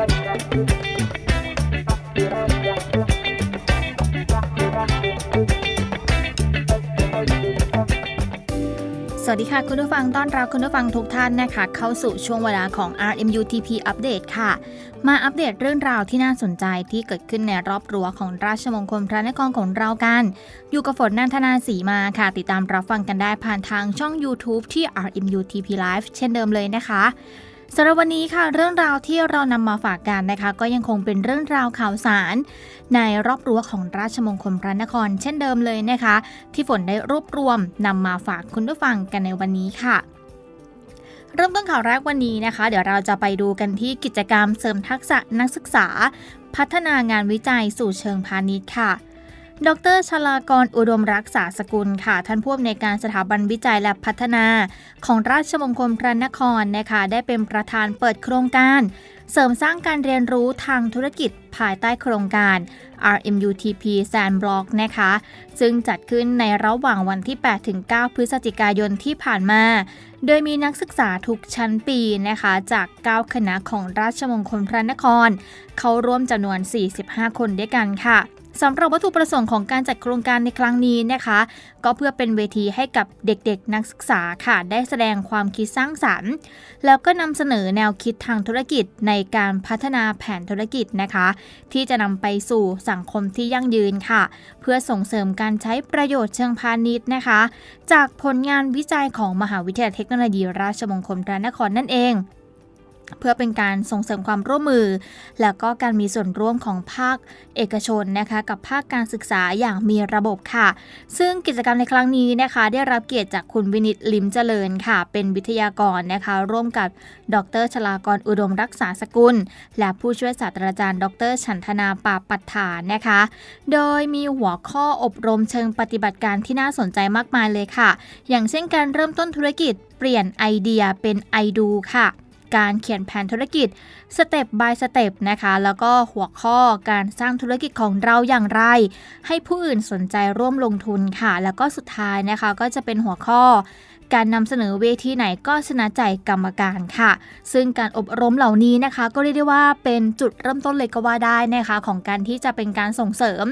สวัสดีค่ะ คุณผู้ฟังต้อนรับคุณผู้ฟังทุกท่านนะคะ เข้าสู่ช่วงเวลาของ RMUTP Update ค่ะ มาอัปเดตเรื่องราวที่น่าสนใจที่เกิดขึ้นในรอบรั้วของราชมงคลพระนครของเรากัน อยู่กับฝนนันทนาสีมาค่ะ ติดตามรับฟังกันได้ผ่านทางช่อง YouTube ที่ RMUTP Live เช่นเดิมเลยนะคะ สำหรับวันนี้ค่ะเรื่องราวที่เรานำมาฝากกันนะคะ ก็ยังคงเป็นเรื่องราวข่าวสาร ในรอบรั้วของราชมงคลพระนคร เช่นเดิมเลยนะคะ ที่ฝนได้รวบรวมนำมาฝากคุณผู้ฟังกันในวันนี้ค่ะ เริ่มต้นข่าวแรกวันนี้นะคะ เดี๋ยวเราจะไปดูกันที่กิจกรรมเสริมทักษะนักศึกษา พัฒนางานวิจัยสู่เชิงพาณิชย์ค่ะ ดรชลากรอุดมรักษาสกุลค่ะ ท่านผู้อำนวยการสถาบันวิจัยและพัฒนา ของราชมงคลพระนครนะคะได้เป็นประธานเปิดโครงการ เสริมสร้างการเรียนรู้ทางธุรกิจภายใต้โครงการ RMUTP Sandblock นะคะ ซึ่งจัดขึ้นในระหว่างวันที่ 8-9 พฤศจิกายนที่ผ่านมา โดยมีนักศึกษาทุกชั้นปีนะคะ จาก 9 คณะของราชมงคลพระนคร เขาร่วมจำนวน 45 คนด้วยกันค่ะ สำหรับวัตถุประสงค์ของการจัดโครงการในครั้งนี้นะคะ ก็เพื่อเป็นเวทีให้กับเด็กๆ นักศึกษาค่ะ ได้แสดงความคิดสร้างสรรค์ แล้วก็นำเสนอแนวคิดทางธุรกิจในการพัฒนาแผนธุรกิจนะคะ ที่จะนำไปสู่สังคมที่ยั่งยืนค่ะ เพื่อส่งเสริมการใช้ประโยชน์เชิงพาณิชย์นะคะ จากผลงานวิจัยของมหาวิทยาลัยเทคโนโลยีราชมงคลพระนครนั่นเอง เพื่อเป็นการส่งเสริมความร่วมมือ แล้วก็การมีส่วนร่วมของภาคเอกชนนะคะ กับภาคการศึกษาอย่างมีระบบค่ะ ซึ่งกิจกรรมในครั้งนี้นะคะ ได้รับเกียรติจากคุณวินิตลิมเจริญค่ะ เป็นวิทยากรนะคะ ร่วมกับดรชลากรอุดมรักษาสกุล และผู้ช่วยศาสตราจารย์ ดรฉันทนาปาปัฏฐานนะคะ โดยมีหัวข้ออบรมเชิงปฏิบัติการที่น่าสนใจมากมายเลยค่ะ อย่างเช่นการเริ่มต้นธุรกิจเปลี่ยนไอเดียเป็นไอดูค่ะ การเขียนแผนธุรกิจสเต็ป by สเต็ปนะคะ แล้วก็หัวข้อการสร้างธุรกิจของเราอย่างไร ให้ผู้อื่นสนใจร่วมลงทุนค่ะ แล้วก็สุดท้ายนะคะ ก็จะเป็นหัวข้อการนำเสนอเวทีไหนก็ชนะใจกรรมการค่ะ ซึ่งการอบรมเหล่านี้นะคะ ก็เรียกได้ว่าเป็นจุดเริ่มต้นเลยก็ว่าได้นะคะ ของการที่จะเป็นการส่งเสริม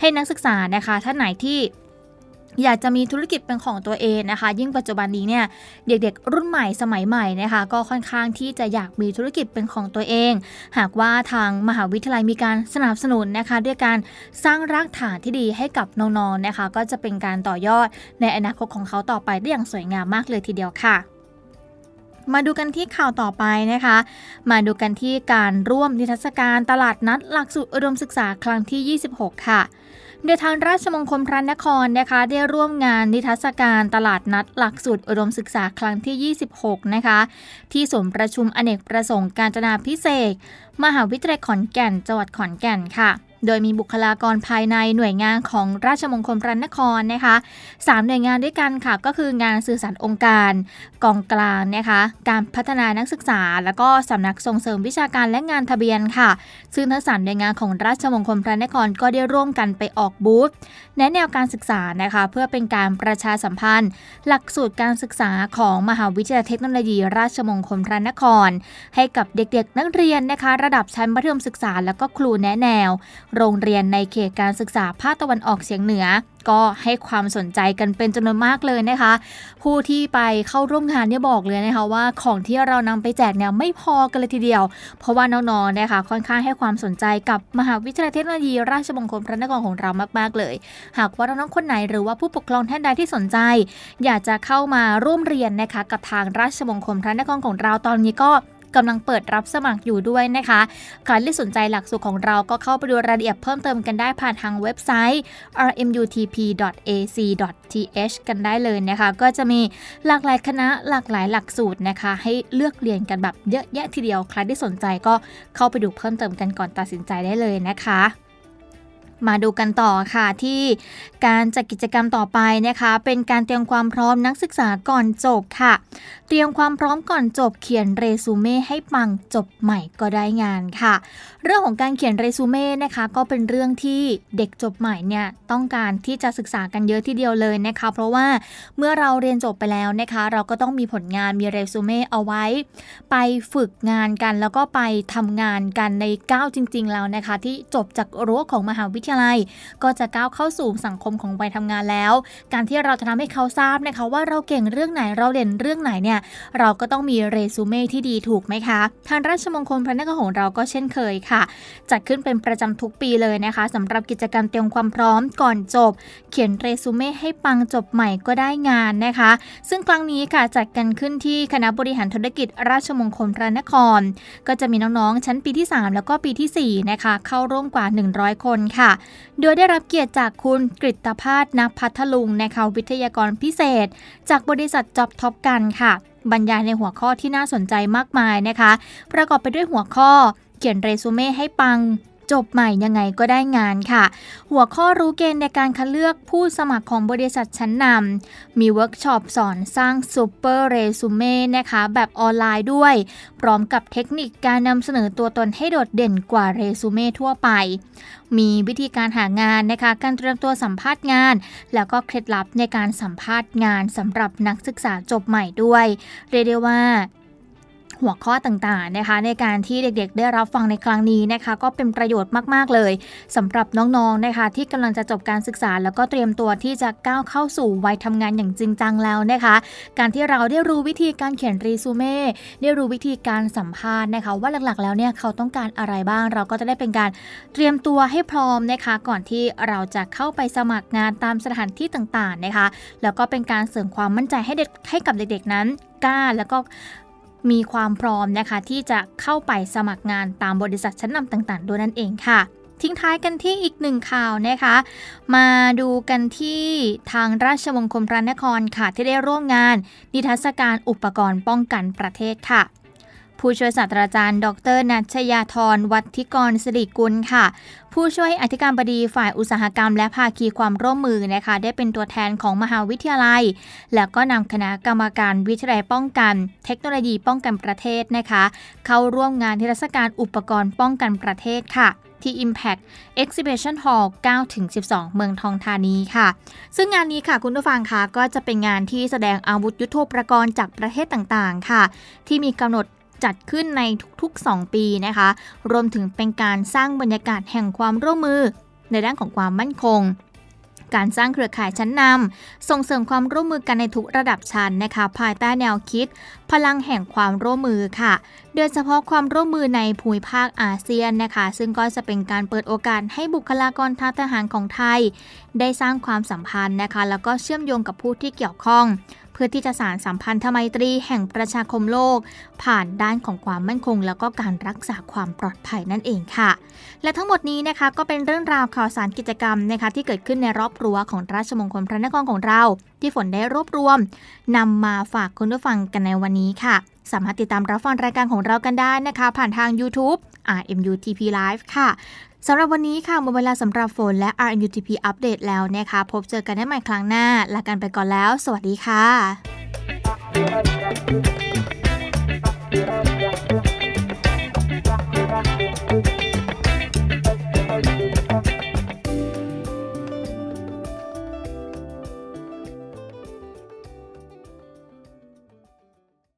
ให้นักศึกษานะคะท่านไหนที่ อยากจะมีธุรกิจเป็นของตัวเองนะคะ ยิ่งปัจจุบันนี้เนี่ยเด็กๆ รุ่นใหม่สมัยใหม่นะคะ ก็ค่อนข้างที่จะอยากมีธุรกิจเป็นของตัวเอง หากว่าทางมหาวิทยาลัยมีการสนับสนุนนะคะ ด้วยการสร้างรากฐานที่ดีให้กับน้องๆนะคะ ก็จะเป็นการต่อยอดในอนาคตของเขาต่อไปได้อย่างสวยงามมากเลยทีเดียวค่ะมาดูกันที่ข่าวต่อไปนะคะ มาดูกันที่การร่วมนิทรรศการตลาดนัดหลักสูตรอุดมศึกษาครั้งที่ 26 ค่ะ โดยทางราชมงคลพระนครนะคะ ได้ร่วมงานนิทรรศการตลาดนัดหลักสูตรอุดมศึกษาครั้งที่ 26 นะคะ ที่ศูนย์ประชุมอเนกประสงค์การจนาพิเศษ มหาวิทยาลัยขอนแก่นจังหวัดขอนแก่นค่ะ โดยมีบุคลากรภายในหน่วยงานของราชมงคลพระนครนะคะสามหน่วยงานด้วยกันค่ะ ก็คืองานสื่อสารองค์การกองกลางนะคะ การพัฒนานักศึกษา แล้วก็สำนักส่งเสริมวิชาการและงานทะเบียนค่ะ ซึ่งทั้งสามหน่วยงานของราชมงคลพระนครก็ได้ร่วมกันไปออกบูธแนะแนวการศึกษานะคะ เพื่อเป็นการประชาสัมพันธ์ หลักสูตรการศึกษาของมหาวิทยาลัยเทคโนโลยี ราชมงคลพระนคร ให้กับเด็กๆนักเรียนนะคะ ระดับชั้นมัธยมศึกษาแล้วก็ครูแนะแนวโรงเรียนในเขตการศึกษาภาคตะวันออกเฉียงเหนือ ก็ให้ความสนใจกันเป็นจำนวนมากเลยนะคะ ผู้ที่ไปเข้าร่วมงานเนี่ยบอกเลยนะคะว่าของที่เรานำไปแจกเนี่ยไม่พอกันเลยทีเดียว เพราะว่าน้องๆนะคะค่อนข้างให้ความสนใจกับมหาวิทยาลัยเทคโนโลยี ราชมงคลพระนครของเรามากๆเลย หากว่าน้องๆคนไหนหรือว่าผู้ปกครองท่านใดที่สนใจ อยากจะเข้ามาร่วมเรียนนะคะกับทางราชมงคลพระนครของเราตอนนี้ก็ กำลังเปิดรับสมัครอยู่ด้วยนะคะใครที่สนใจหลักสูตรของเราก็เข้าไปดูรายละเอียดเพิ่มเติมกันได้ผ่านทางเว็บไซต์ rmutp.ac.th กันได้เลยนะคะ ก็จะมีหลากหลายคณะหลากหลายหลักสูตรนะคะ ให้เลือกเรียนกันแบบเยอะแยะทีเดียว ใครที่สนใจก็เข้าไปดูเพิ่มเติมกันก่อนตัดสินใจได้เลยนะคะ มาดูกันต่อค่ะที่การจัดกิจกรรมต่อไปนะคะ เป็นการเตรียมความพร้อมนักศึกษาก่อนจบค่ะ เตรียมความพร้อมก่อนจบเขียนเรซูเม่ให้ปังจบใหม่ก็ได้งานค่ะ เรื่องของการเขียนเรซูเม่นะคะก็เป็นเรื่องที่เด็กจบใหม่เนี่ยต้องการที่จะศึกษากันเยอะทีเดียวเลยนะคะ เพราะว่าเมื่อเราเรียนจบไปแล้วนะคะ เราก็ต้องมีผลงานมีเรซูเม่เอาไว้ ไปฝึกงานกันแล้วก็ไปทำงานกันในก้าวจริง ๆ แล้วนะคะ ที่จบจากรั้วของมหาวิทยาลัย ก็จะก้าวเข้าสู่สังคมของวัยทำงานแล้ว การที่เราจะทำให้เขาทราบนะคะ ว่าเราเก่งเรื่องไหนเราเด่นเรื่องไหนเนี่ยเราก็ต้องมีเรซูเม่ที่ดีถูกไหมคะทางราชมงคลพระนครของเราก็เช่นเคยค่ะ จัดขึ้นเป็นประจำทุกปีเลยนะคะสำหรับกิจกรรมเตรียมความพร้อมก่อนจบ เขียนเรซูเม่ให้ปังจบใหม่ก็ได้งานนะคะ ซึ่งครั้งนี้ค่ะจัดกันขึ้นที่คณะบริหารธุรกิจราชมงคลพระนคร ก็จะมีน้องๆ ชั้นปีที่ 3 แล้วก็ปีทีสี่4 นะคะ เข้าร่วมกว่า 100 คนค่ะโดยได้รับเกียรติจากคุณกริตภาสนพัทลุงนะคะวิทยากรพิเศษ จากบริษัทจ็อบท็อปกันค่ะ บรรยายในหัวข้อที่น่าสนใจมากมายนะคะ ประกอบไปด้วยหัวข้อเขียนเรซูเม่ให้ปัง จบใหม่ยังไงก็ได้งานค่ะ หัวข้อรู้เกณฑ์ในการคัดเลือกผู้สมัครของบริษัทชั้นนำมีเวิร์กช็อปสอนสร้างซูเปอร์เรซูเม่นะคะ แบบออนไลน์ด้วย พร้อมกับเทคนิคการนำเสนอตัวตนให้โดดเด่นกว่าเรซูเม่ทั่วไป มีวิธีการหางานนะคะ การเตรียมตัวสัมภาษณ์งาน แล้วก็เคล็ดลับในการสัมภาษณ์งานสำหรับนักศึกษาจบใหม่ด้วย เรียกได้ว่า หัวข้อต่างๆนะคะ ในการที่เด็กๆ ได้รับฟังในครั้งนี้นะคะ ก็เป็นประโยชน์มากๆเลยสำหรับน้องๆนะคะ ที่กำลังจะจบการศึกษา แล้วก็เตรียมตัวที่จะก้าวเข้าสู่วัยทำงานอย่างจริงจังแล้วนะคะ การที่เราได้รู้วิธีการเขียนรีซูเม่ได้รู้วิธีการสัมภาษณ์นะคะ ว่าหลักๆ แล้วเนี่ยเขาต้องการอะไรบ้าง เราก็จะได้เป็นการเตรียมตัวให้พร้อมนะคะ ก่อนที่เราจะเข้าไปสมัครงานตามสถานที่ต่างๆนะคะ แล้วก็เป็นการเสริมความมั่นใจให้เด็กให้กับเด็กๆนั้นกล้าแล้วก็ มีความพร้อมนะคะที่จะเข้าไปสมัครงานตามบริษัทชั้นนำต่างๆ ด้วยนั่นเองค่ะ ทิ้งท้ายกันที่อีกหนึ่งข่าวนะคะ มาดูกันที่ทางราชมงคลพระนครค่ะที่ได้ร่วมงาน นิทรรศการอุปกรณ์ป้องกันประเทศค่ะ ผู้ช่วยศาสตราจารย์ ดรนัชยาธรวัฒกรสิริกุลค่ะ ผู้ช่วยอธิการบดีฝ่ายอุตสาหกรรม และภาคีความร่วมมือนะคะ ได้เป็นตัวแทนของมหาวิทยาลัย แล้วก็นำคณะกรรมการวิทยาลัยป้องกัน เทคโนโลยีป้องกันประเทศนะคะ เข้าร่วมงานเทรรศการอุปกรณ์ป้องกันประเทศค่ะที่ Impact Exhibition Hall 9-12 เมืองทองธานีค่ะ ซึ่งงานนี้ค่ะคุณผู้ฟังคะก็จะเป็นงานที่แสดงอาวุธยุโทโธปกรณ์จากประเทศต่างๆ ค่ะ ที่มีกำหนด จัดขึ้นในทุกๆ 2 ปีนะคะ รวมถึงเป็นการสร้างบรรยากาศแห่งความร่วมมือ ในด้านของความมั่นคง การสร้างเครือข่ายชั้นนำส่งเสริมความร่วมมือกันในทุกระดับชั้นนะคะ ภายใต้แนวคิด พลังแห่งความร่วมมือค่ะ โดยเฉพาะความร่วมมือในภูมิภาคอาเซียนนะคะ ซึ่งก็จะเป็นการเปิดโอกาสให้บุคลากรทางทหารของไทย ได้สร้างความสัมพันธ์นะคะ แล้วก็เชื่อมโยงกับผู้ที่เกี่ยวข้อง พื่อที่จะสานสัมพันธไมตรีแห่งประชาคมโลก ผ่านด้านของความมั่นคง แล้วก็การรักษาความปลอดภัยนั่นเองค่ะ และทั้งหมดนี้นะคะก็เป็นเรื่องราวข่าวสารกิจกรรมนะคะที่เกิดขึ้นในรอบรั้วของราชมงคลพระนครของเรา ที่ฝนได้รวบรวมนำมาฝากคุณผู้ฟังกันในวันนี้ค่ะ สามารถติดตามรับฟังรายการของเรากันได้นะคะ ผ่านทาง YouTube RMUTP Live ค่ะ สำหรับวันนี้ค่ะหมดเวลาสำหรับฝนและ RMUTP อัปเดตแล้วนะคะ พบเจอกันได้ใหม่ครั้งหน้า ลากันไปก่อนแล้ว สวัสดีค่ะ